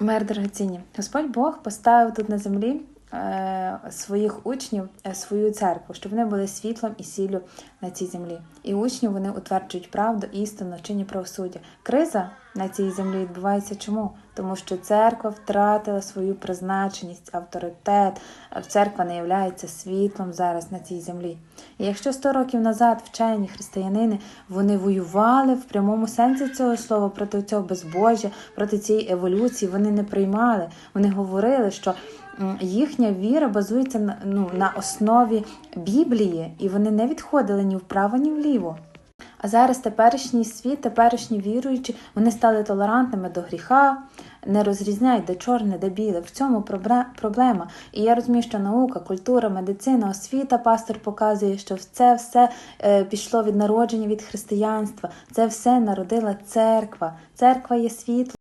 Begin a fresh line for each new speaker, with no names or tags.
Мир дорогоцінні, Господь Бог поставив тут на землі е, своїх учнів, е, свою церкву, щоб вони були світлом і сіллю на цій землі. І учні вони утверджують правду, істину, чині правосуддя. Криза на цій землі відбувається чому? Тому що церква втратила свою призначеність, авторитет. Церква не є світлом зараз на цій землі. І якщо 100 років назад вчені християнини вони воювали в прямому сенсі цього слова проти цього безбожжя, проти цієї еволюції, вони не приймали. Вони говорили, що їхня віра базується на, ну, на основі Біблії, і вони не відходили ні вправо, ні вліво. А зараз теперішній світ, теперішні віруючі, вони стали толерантними до гріха, не розрізняють, де чорне, де біле. В цьому проблема. І я розумію, що наука, культура, медицина, освіта, пастор показує, що це все е, пішло від народження, від християнства. Це все народила церква. Церква є світло.